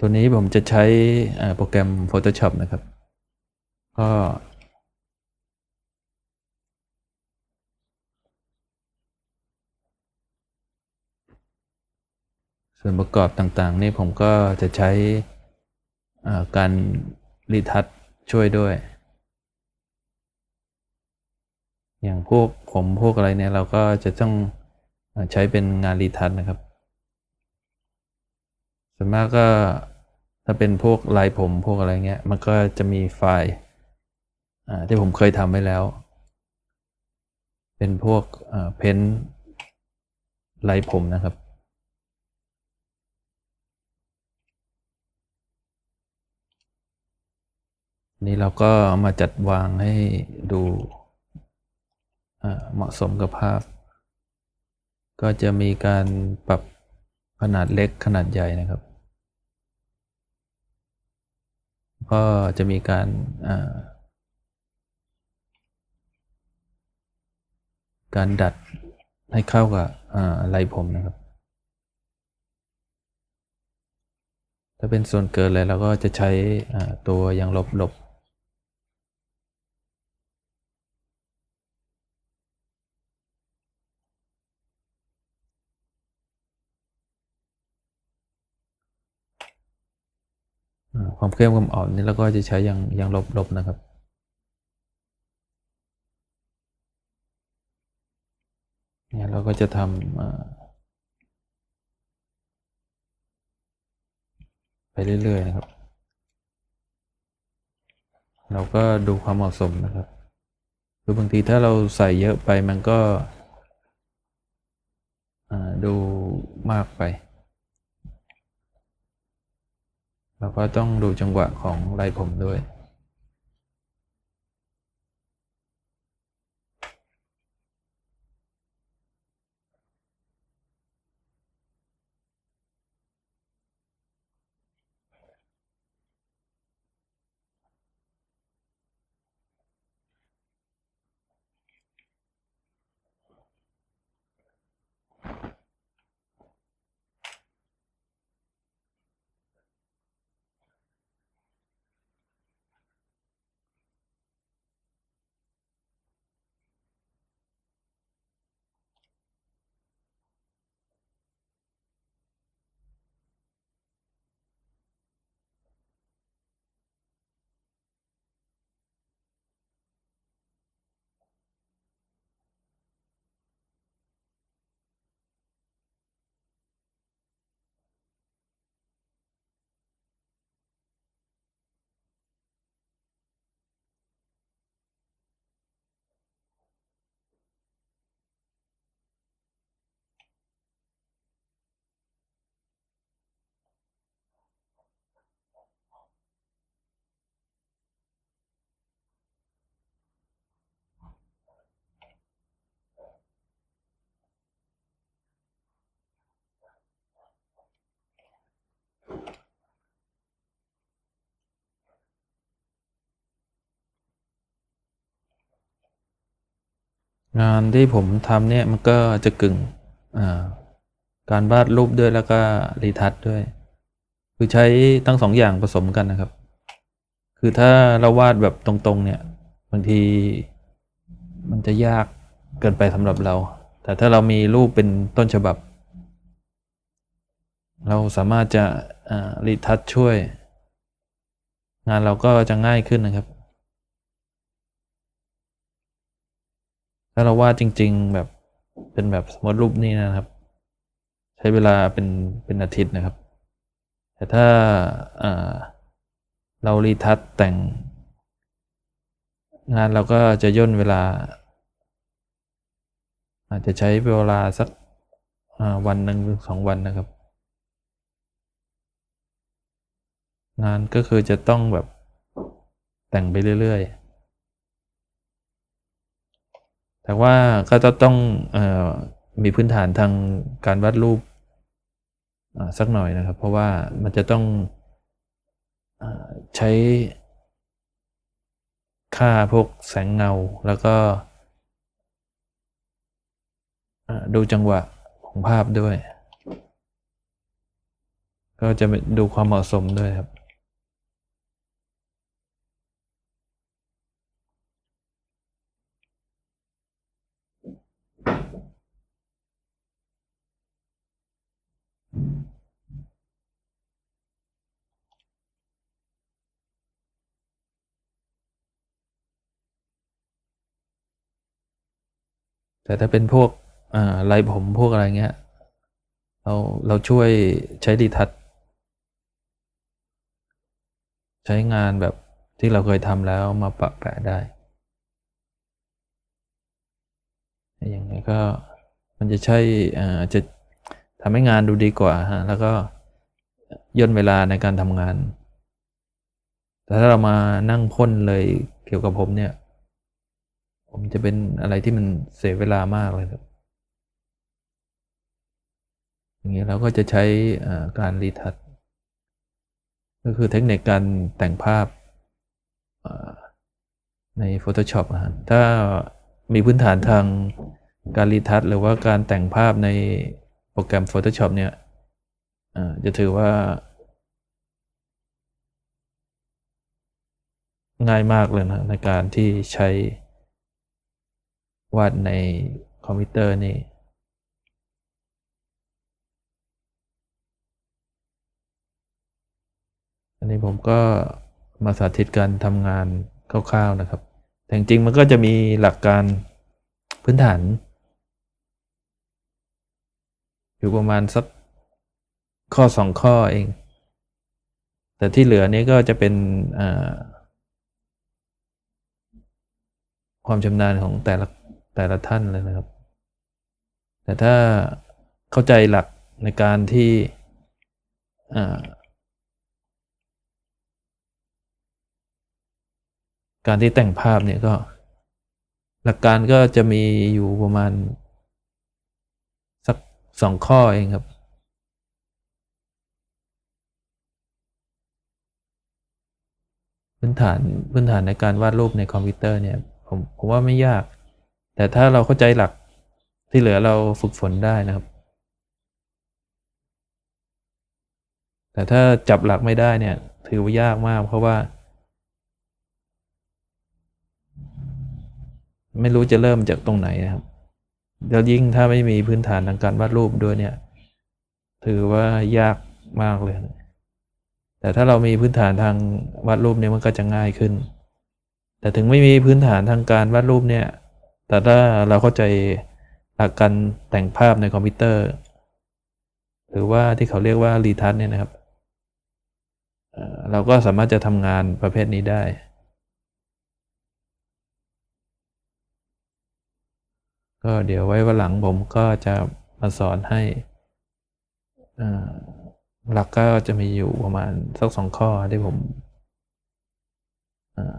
ตัวนี้ผมจะใช้โปรแกรม Photoshop นะครับ ก็ส่วนประกอบต่างๆ นี่ผมก็จะใช้การรีทัชช่วยด้วย อย่างพวกผมพวกอะไรเนี่ยเราก็จะต้องใช้เป็นงานรีทัชนะครับ ส่วนมากก็ถ้าเป็นพวกลายผมพวกอะไรเงี้ย มันก็จะมีไฟล์อ่าที่ผมเคยทำไว้แล้ว เป็นพวกเพ้นลายผมนะครับนี่เราก็มาจัดวางให้ดูเหมาะสมกับภาพ ก็จะมีการปรับขนาดเล็กขนาดใหญ่นะครับ ก็จะมีการการดัดให้เข้ากับลายผมนะครับ ถ้าเป็นส่วนเกินเลยเราก็จะใช้ตัวยางลบลบ ความเข้มความอ่อนนี่เราก็จะใช้อยังยังลบลบนะครับเนี่ยเราก็จะทำไปเรื่อย ๆ นะครับ เราก็ดูความเหมาะสมนะครับ คือบางทีถ้าเราใส่เยอะไปมันก็ดูมากไป เราก็ต้องดูจังหวะของลายผมด้วย งานที่ผมทำเนี่ยมันก็จะกึ่งอ่าการวาดรูปด้วยแล้วก็รีทัชด้วย คือใช้ทั้งสองอย่างผสมกันนะครับ คือถ้าเราวาดแบบตรงๆเนี่ยบางทีมันจะยากเกินไปสำหรับเรา แต่ถ้าเรามีรูปเป็นต้นฉบับ เราสามารถจะรีทัชช่วย งานเราก็จะง่ายขึ้นนะครับ ถ้าเราวาดจริง ๆ แบบเป็นแบบสมมติรูปนี้นะครับ ใช้เวลาเป็นเป็นอาทิตย์นะครับ แต่ถ้าเรารีทัชแต่ง งานเราก็จะย่นเวลา อาจจะใช้เวลาสักวันหนึ่งสองวันนะครับ งานก็คือจะต้องแบบแต่งไปเรื่อย ๆ แต่ว่าก็จะต้องออมีพื้นฐานทางการวาดรูปสักหน่อยนะครับ เพราะว่ามันจะต้องอใช้ค่าพวกแสงเงาแล้วก็ดูจังหวะของภาพด้วย ก็จะดูความเหมาะสมด้วยครับ แต่ถ้าเป็นพวกอ่าลายผมพวกอะไรเงี้ยเราเราช่วยใช้ดีทัชใช้งานแบบที่เราเคยทำแล้วมาปะแปะได้ อย่างนี้ก็มันจะใช่จะทำให้งานดูดีกว่าฮะแล้วก็ย่นเวลาในการทำงาน แต่ถ้าเรามานั่งพ่นเลยเกี่ยวกับผมเนี่ย ผมจะเป็นอะไรที่มันเสียเวลามากเลยครับ อย่างนี้เราก็จะใช้การรีทัชก็คือเทคนิคการแต่งภาพใน Photoshop นะฮะถ้ามีพื้นฐานทางการรีทัชหรือว่าการแต่งภาพในโปรแกรม Photoshop เนี่ยจะถือว่า ง่ายมากเลยนะในการที่ใช้ วาดในคอมพิวเตอร์นี่อันนี้ผมก็มาสาธิตการทำงานคร่าวๆนะครับ แต่จริงๆมันก็จะมีหลักการพื้นฐาน อยู่ประมาณสักข้อสองข้อเอง แต่ที่เหลือนี้ก็จะเป็นความชำนาญของแต่ละ แต่ละท่านเลยนะครับ แต่ถ้าเข้าใจหลักในการที่การที่แต่งภาพเนี่ยก็หลักการก็จะมีอยู่ประมาณ สักสองข้อเองครับ พื้นฐานพื้นฐานในการวาดรูปในคอมพิวเตอร์เนี่ยผมผมว่าไม่ยาก แต่ถ้าเราเข้าใจหลักที่เหลือเราฝึกฝนได้นะครับ แต่ถ้าจับหลักไม่ได้เนี่ย ถือว่ายากมากเพราะว่า ไม่รู้จะเริ่มจากตรงไหนนะครับแล้วยิ่งถ้าไม่มีพื้นฐานทางการวาดรูปด้วยเนี่ย ถือว่ายากมากเลย แต่ถ้าเรามีพื้นฐานทางวาดรูปเนี่ยมันก็จะง่ายขึ้น แต่ถึงไม่มีพื้นฐานทางการวาดรูปเนี่ย แต่ถ้าเราเข้าใจหลักการแต่งภาพในคอมพิวเตอร์ หรือว่าที่เขาเรียกว่ารีทัชเนี่ยนะครับ เราก็สามารถจะทำงานประเภทนี้ได้ก็เดี๋ยวไว้วันหลังผมก็จะมาสอนให้หลักก็จะมีอยู่ประมาณสักสองข้อที่ผมอ่า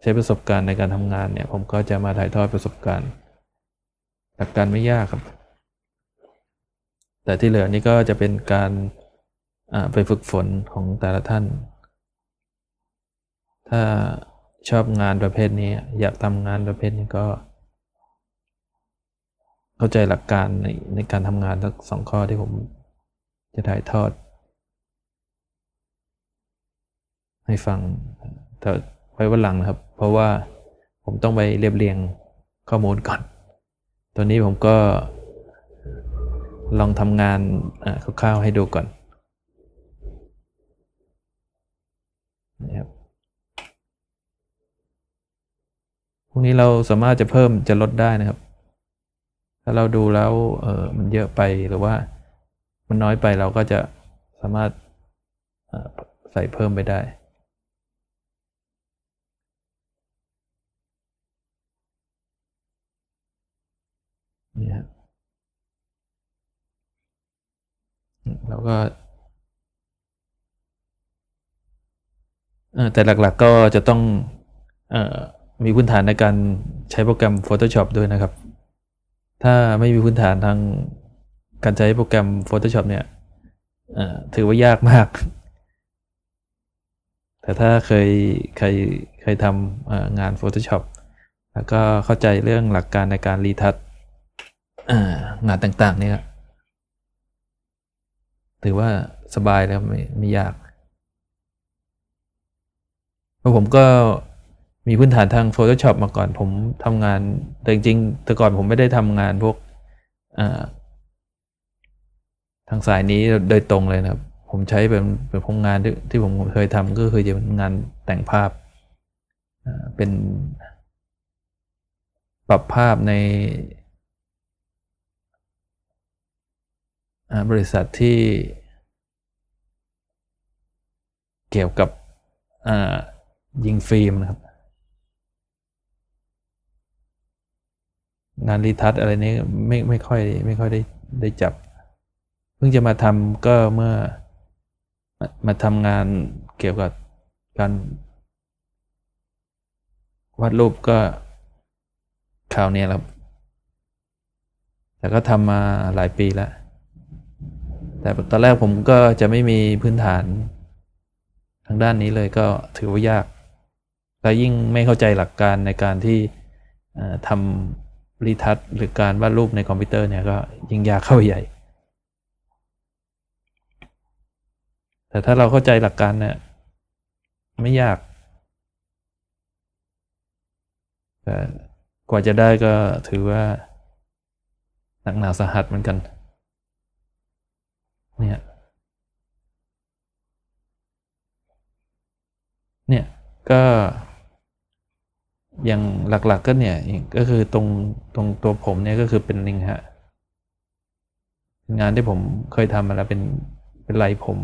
ใช้ประสบการณ์ในการทำงานเนี่ยผมก็จะมาถ่ายทอดประสบการณ์หลักการไม่ยากครับ แต่ที่เหลือนี่ก็จะเป็นการไปฝึกฝนของแต่ละท่าน ถ้าชอบงานประเภทนี้ อยากทำงานประเภทนี้ก็ เข้าใจหลักการในในการทำงานทั้งสองข้อที่ผมจะถ่ายทอด ให้ฟังแต่ ไว้วันหลังนะครับ เพราะว่าผมต้องไปเรียบเรียงข้อมูลก่อน ตัวนี้ผมก็ลองทำงานคร่าวๆให้ดูก่อนนะครับพวกนี้เราสามารถจะเพิ่มจะลดได้นะครับ ถ้าเราดูแล้วเออมันเยอะไปหรือว่ามันน้อยไปเราก็จะสามารถใส่เพิ่มไปได้ นี่ฮะแล้วก็แต่หลักๆก็จะต้องอมีพื้นฐานในการใช้โปรแกรม Photoshop ด้วยนะครับ ถ้าไม่มีพื้นฐานทางการใช้โปรแกรม Photoshop เนี่ยถือว่ายากมาก แต่ถ้าเคยเคยเคยทำงาน Photoshop แล้วก็เข้าใจเรื่องหลักการในการรีทัช งานต่างๆเนี่ยถือว่าสบายแล้วไม่ไม่ยากเพราะผมก็มีพื้นฐานทาง Photoshop มาก่อนผมทำงาน แต่จริงๆแต่ก่อนผมไม่ได้ทำงานพวกาทางสายนี้โดยตรงเลยนะครับ ผมใช้เป็นเป็นพวกงานที่ที่ผมเคยทำก็คือจะเป็นงานแต่งภาพาเป็นปรับภาพในอ่า บริษัทที่เกี่ยวกับยิงฟิล์มนะครับ งานรีทัชอะไรนี้ไม่ไม่ค่อยไม่ค่อยได้ได้จับ เพิ่งจะมาทำก็เมื่อมาทำงานเกี่ยวกับการวาดรูปก็คราวนี้ครับ แต่ก็ทำมาหลายปีแล้ว แต่ตอนแรกผมก็จะไม่มีพื้นฐานทางด้านนี้เลยก็ถือว่ายาก และยิ่งไม่เข้าใจหลักการในการที่ทำรีทัชหรือการวาดรูปในคอมพิวเตอร์เนี่ยก็ยิ่งยากเข้าใหญ่ แต่ถ้าเราเข้าใจหลักการเนี่ยไม่ยากแต่กว่าจะได้ก็ถือว่าหนักหนาสาหัสเหมือนกัน เนี่ย เนี่ย ก็อย่างหลักๆก็เนี่ยก็คือตรงตรงตัวผมเนี่ยก็คือเป็นลิงฮะงานที่ผมเคยทำมาแล้วเป็นเป็นลายผม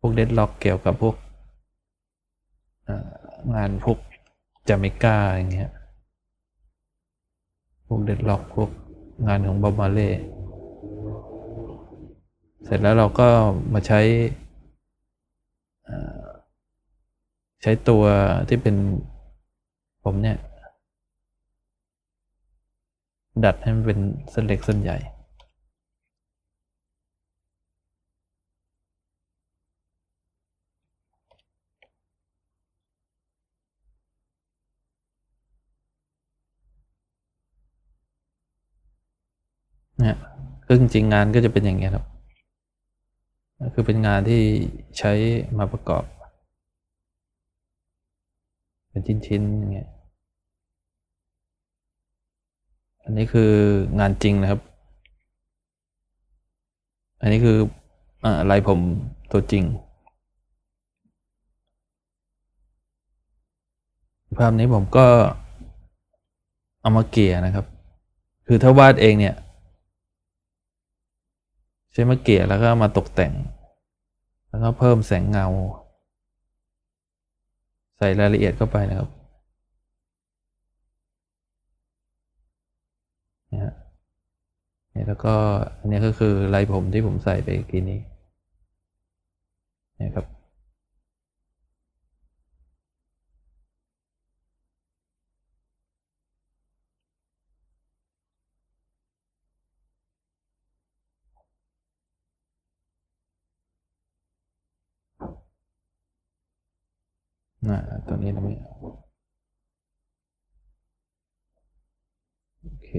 พวกเดดล็อกเกี่ยวกับพวกงานพวกจาเมกาอย่างเงี้ย พวกเดดล็อกพวกงานของบอบมาเล่ เสร็จแล้วเราก็มาใช้ใช้ตัวที่เป็นผมเนี่ย ดัดให้มันเป็นเส้นเล็กเส้นใหญ่เนี่ยก็จริงงานก็จะเป็นอย่างเงี้ยครับ คือเป็นงานที่ใช้มาประกอบ เป็นชิ้นๆอย่างเงี้ยอันนี้คืองานจริงนะครับ อันนี้คืออ่าลายผมตัวจริง ภาพนี้ผมก็เอามาเกี่ยนะครับ คือถ้าวาดเองเนี่ย ใช้มะเกียแล้วก็มาตกแต่ง แล้วก็เพิ่มแสงเงา ใส่รายละเอียดเข้าไปนะครับเนี่ยฮะเนี่ยแล้วก็อันนี้ก็คือลายผมที่ผมใส่ไปกี้นี้เนี่ยครับ น่ะตัวนี้เราไม่เอาโอเค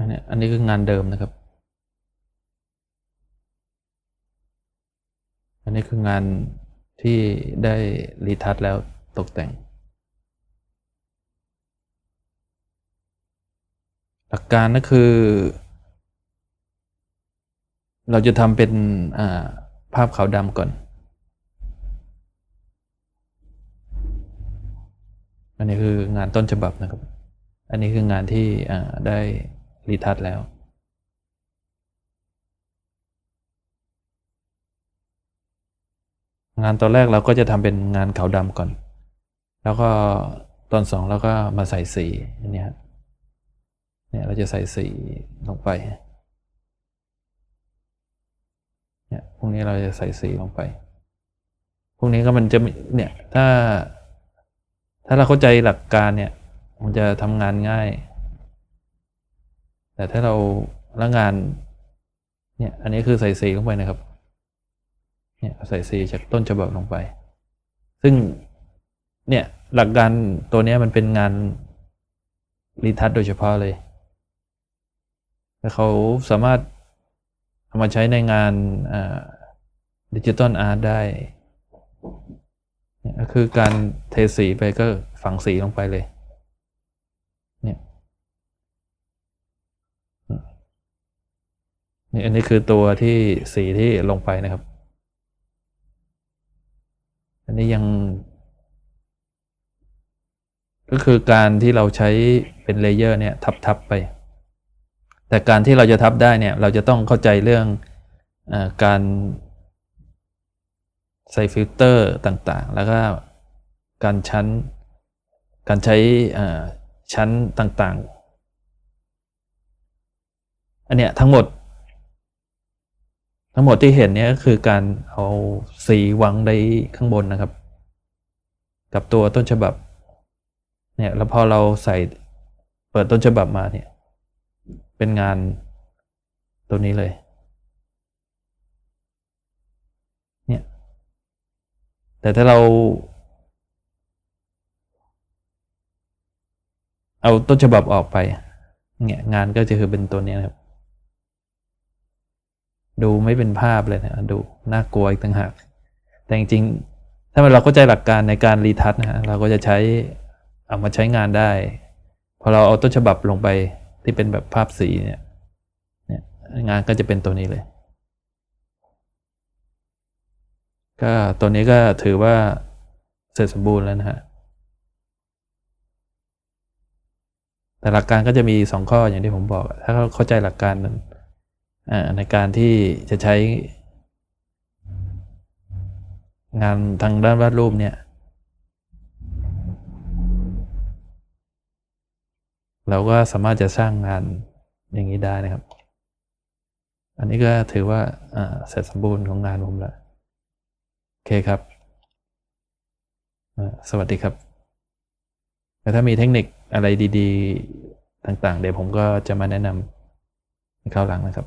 อันนี้อันนี้คืองานเดิมนะครับ อันนี้คืองานที่ได้รีทัชแล้วตกแต่ง หลักการก็คือ เราจะทำเป็นาภาพขาวดำก่อน อันนี้คืองานต้นฉบับนะครับ อันนี้คืองานที่ได้ รีทัชแล้ว งานตอนแรกเราก็จะทำเป็นงานขาวดำก่อน แล้วก็ตอนสองเราก็มาใส่สีอันเนี้ยครับเนี่ยเราจะใส่สีลงไปเนี่ยพวกนี้เราจะใส่สีลงไป พวกนี้ก็มันจะเนี่ยถ้า ถ้าเราเข้าใจหลักการเนี่ย มันจะทำงานง่าย แต่ถ้าเราละงานเนี่ยอันนี้คือใส่สีลงไปนะครับเนี่ยใส่สีจากต้นฉบับลงไป ซึ่งเนี่ยหลักการตัวนี้มันเป็นงานรีทัชโดยเฉพาะเลยแต่เขาสามารถเอามาใช้ในงานดิจิตอลอาร์ตได้เนี่ยก็คือการเทสีไปก็ฝังสีลงไปเลย นี่อันนี้คือตัวที่สีที่ลงไปนะครับ อันนี้ยัง ก็คือการที่เราใช้เป็นเลเยอร์เนี่ยทับๆไป แต่การที่เราจะทับได้เนี่ย เราจะต้องเข้าใจเรื่องอการใส่ฟิลเตอร์ต่างๆ แล้วก็การชั้น การใช้ชั้นต่างๆ อันเนี้ยทั้งหมด ทั้งหมดที่เห็นเนี่ยก็คือการเอาสีวางในข้างบนนะครับ กับตัวต้นฉบับเนี่ยแล้วพอเราใส่เปิดต้นฉบับมาเนี่ย เป็นงานตัวนี้เลย เนี่ย แต่ถ้าเรา เอาต้นฉบับออกไป เนี่ยงานก็จะคือเป็นตัวนี้นะครับ ดูไม่เป็นภาพเลยนะดูน่ากลัวอีกต่างหาก แต่จริงๆถ้าเราเข้าใจหลักการในการรีทัชนะฮะเราก็จะใช้เอามาใช้งานได้ พอเราเอาต้นฉบับลงไปที่เป็นแบบภาพสีเนี่ยเนี่ยงานก็จะเป็นตัวนี้เลย ก็ตัวนี้ก็ถือว่าเสร็จสมบูรณ์แล้วนะฮะแต่หลักการก็จะมีสองข้ออย่างที่ผมบอก ถ้าเขาเข้าใจหลักการนั้น ในการที่จะใช้งานทางด้านวาดรูปเนี่ย เราก็สามารถจะสร้างงานอย่างนี้ได้นะครับ อันนี้ก็ถือว่าเสร็จสมบูรณ์ของงานผมแล้ว โอเคครับ สวัสดีครับแต่ถ้ามีเทคนิคอะไรดี ๆ ต่าง ๆ เดี๋ยวผมก็จะมาแนะนำในคราวหลังนะครับ